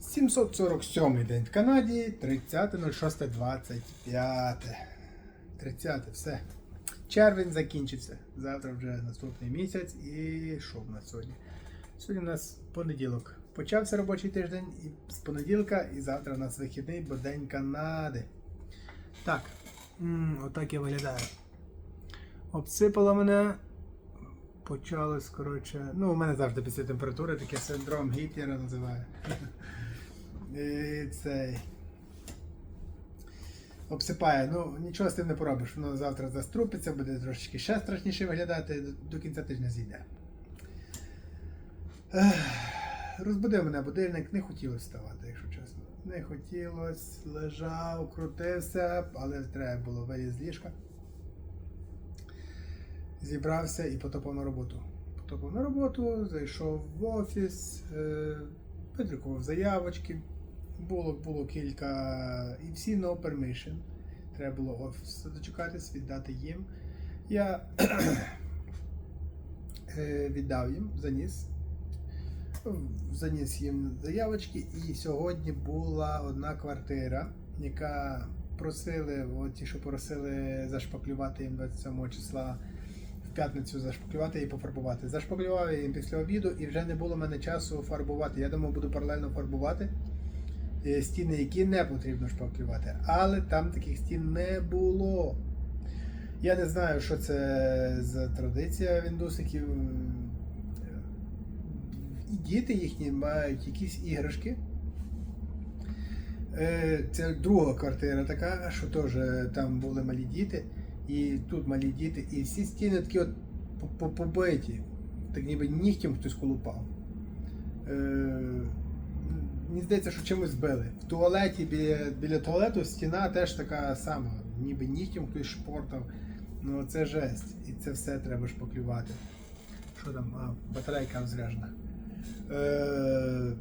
747 день в Канаді, 30.06.25. 30 все. Червень закінчився. Завтра вже наступний місяць. І що в нас сьогодні? Сьогодні у нас понеділок. Почався робочий тиждень і з понеділка, і завтра у нас вихідний, бо День Канади. Так, отак я виглядаю. Обсипало мене. Почалось, коротше. Ну, у мене завжди після температури такий синдром Гітлера називаю. Цей. Обсипає. Ну, нічого з тим не поробиш. Воно завтра заструпиться, буде трошечки ще страшніше виглядати, до, до кінця тижня зійде. Розбудив мене будильник, не хотілося вставати, якщо чесно. Не хотілося, лежав, крутився, але треба було виліз з ліжка. Зібрався і потопав на роботу. Потопав на роботу, зайшов в офіс, е, видрукував заявочки. Було, було кілька. І всі no permission. Треба було офіс дочекатись, віддати їм. Я е, віддав їм, заніс. Заніс їм заявочки, і сьогодні була одна квартира, яка просили, от ті, що просили зашпаклювати їм 27 числа в п'ятницю зашпаклювати і пофарбувати. Зашпаклював їм після обіду і вже не було в мене часу фарбувати. Я думав, буду паралельно фарбувати стіни, які не потрібно шпаклювати. Але там таких стін не було. Я не знаю, що це за традиція в індусиків. І діти їхні мають якісь іграшки. Е, Це друга квартира така, що теж там були малі діти, і тут малі діти, і всі стіни такі от по- по- побиті, так ніби нігтем хтось колупав. Мені здається, що чимось збили. В туалеті біля, біля туалету стіна теж така сама, ніби нігтем хтось шпортав. Ну це жесть. І це все треба шпаклювати. Що там? А, батарейка розряджена. Е,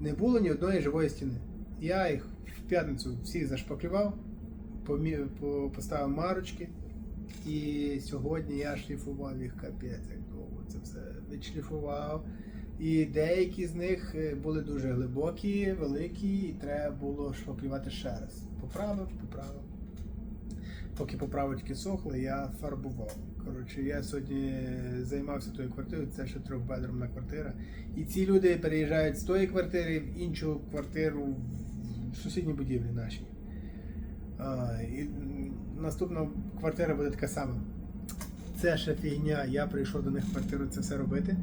не було ні одної живої стіни. Я їх в п'ятницю всіх зашпаклював, поставив марочки. І сьогодні я шліфував їх капець, як довго це все відшліфував. І деякі з них е, були дуже глибокі, великі, і треба було шпаклювати ще раз. Поправив, поправив. Поки поправочки сохли, я фарбував. Коротше, я сьогодні займався тою квартирою, це ще трьохбедромна квартира. І ці люди переїжджають з тої квартири в іншу квартиру в сусідній будівлі нашій. А, і наступна квартира буде така сама. Це ще фігня. Я прийшов до них в квартиру це все робити.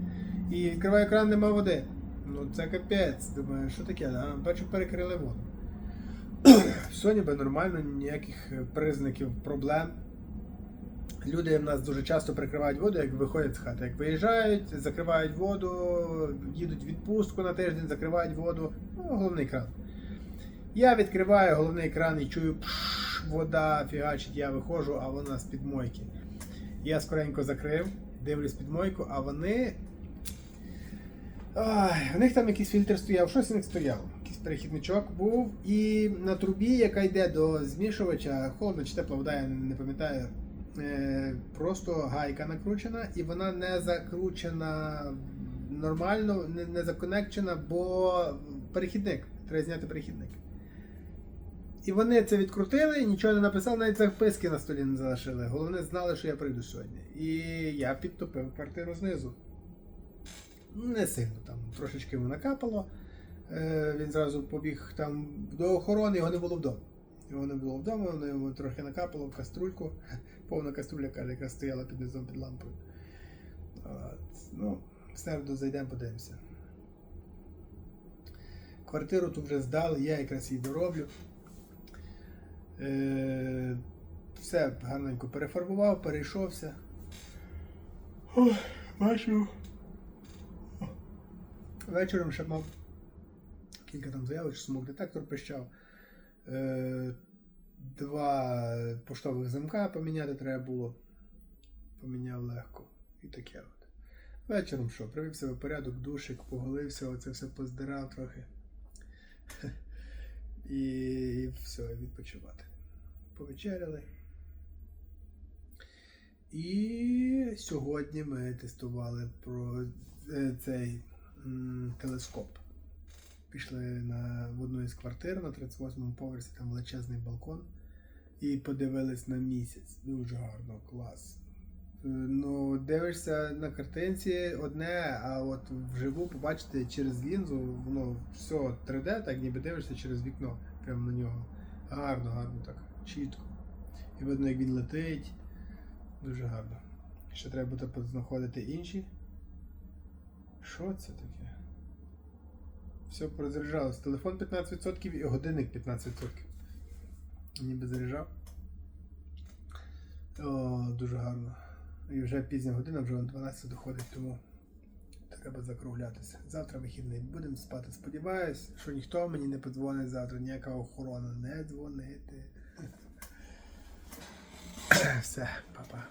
І відкриваю кран, нема води. Ну це капець. Думаю, що таке? А, бачу, перекрили воду. Все ніби нормально, ніяких е, признаків проблем. Люди в нас дуже часто прикривають воду, як виходять з хати. Як виїжджають, закривають воду, їдуть в відпустку на тиждень, закривають воду. Ну, головний кран. Я відкриваю головний кран і чую, пш, вода фігачить, я виходжу, а вона з під мойки. Я скоренько закрив, дивлюсь під мойку, а вони. Ай, у них там якийсь фільтр стояв, щось у них стояло. Якийсь перехідничок був. І на трубі, яка йде до змішувача, холодна чи тепла вода, я не пам'ятаю. е, Просто гайка накручена, і вона не закручена нормально, не законекчена, бо перехідник. Треба зняти перехідник. І вони це відкрутили, нічого не написали, навіть записки на столі не залишили. Головне, знали, що я прийду сьогодні. І я підтопив квартиру знизу. Не сильно там, трошечки йому накапало. Е, він зразу побіг там до охорони, його не було вдома. Його не було вдома, воно йому трохи накапало в каструльку. Повна каструля, каже, яка стояла під низом під лампою. От. Ну, в середу зайдемо, подивимося. Квартиру тут вже здали, я якраз її дороблю. Е, все гарненько перефарбував, перейшовся. Бачу. Вечором ще мав кілька там заявок, що смок детектор пищав. Е, два поштових замка поміняти треба було. Поміняв легко. І таке от. Вечором що, привів себе порядок, душик, поголився, оце все поздирав трохи. І все, відпочивати. Повечеряли. І сьогодні ми тестували про е, цей телескоп. Пішли на, в одну із квартир на 38-му поверсі, там величезний балкон. І подивились на місяць. Дуже гарно, клас. Е, Ну, дивишся на картинці одне, а от вживу побачити через лінзу, воно все 3D, так ніби дивишся через вікно, прямо на нього. Гарно, гарно так, чітко. І видно, як він летить. Дуже гарно. Ще треба буде знаходити інші. Що це таке? Все порозряджалось. Телефон 15% і годинник 15%. Ніби заряджав. О, дуже гарно. І вже пізня година, вже на 12 доходить, тому треба закруглятися. Завтра вихідний. Будемо спати. Сподіваюсь, що ніхто мені не подзвонить завтра, ніяка охорона. Не дзвонити. Все, па-па.